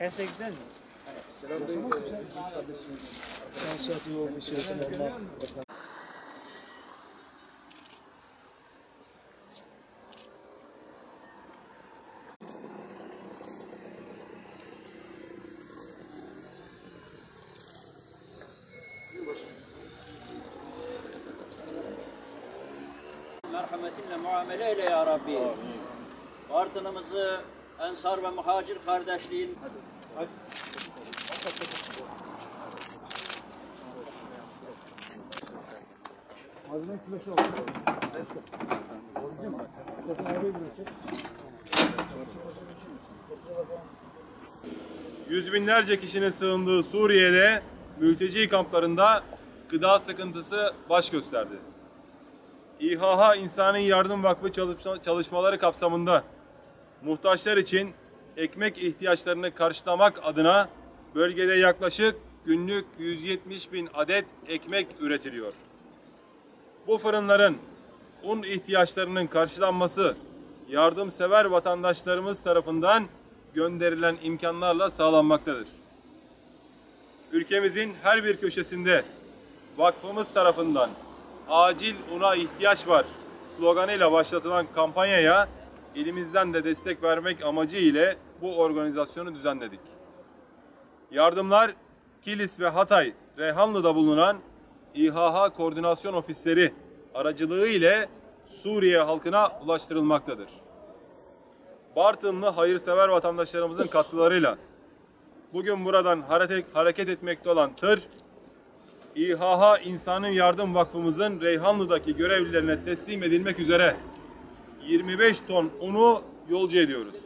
E80 mi? merhametinle muamele eyle ya Rabbi. Bartınımızı ensar ve muhacir kardeşliğin Yüz binlerce kişinin sığındığı Suriye'de mülteci kamplarında gıda sıkıntısı baş gösterdi. İHH İnsani Yardım Vakfı çalışma- çalışmaları kapsamında muhtaçlar için ekmek ihtiyaçlarını karşılamak adına bölgede yaklaşık günlük 170 bin adet ekmek üretiliyor. Bu fırınların un ihtiyaçlarının karşılanması yardımsever vatandaşlarımız tarafından gönderilen imkanlarla sağlanmaktadır. Ülkemizin her bir köşesinde vakfımız tarafından acil una ihtiyaç var sloganıyla başlatılan kampanyaya elimizden de destek vermek amacı ile bu organizasyonu düzenledik. Yardımlar Kilis ve Hatay, Reyhanlı'da bulunan İHH koordinasyon ofisleri aracılığı ile Suriye halkına ulaştırılmaktadır. Bartınlı hayırsever vatandaşlarımızın katkılarıyla bugün buradan hareket etmekte olan tır, İHH İnsanın Yardım Vakfımızın Reyhanlı'daki görevlilerine teslim edilmek üzere 25 ton unu yolcu ediyoruz.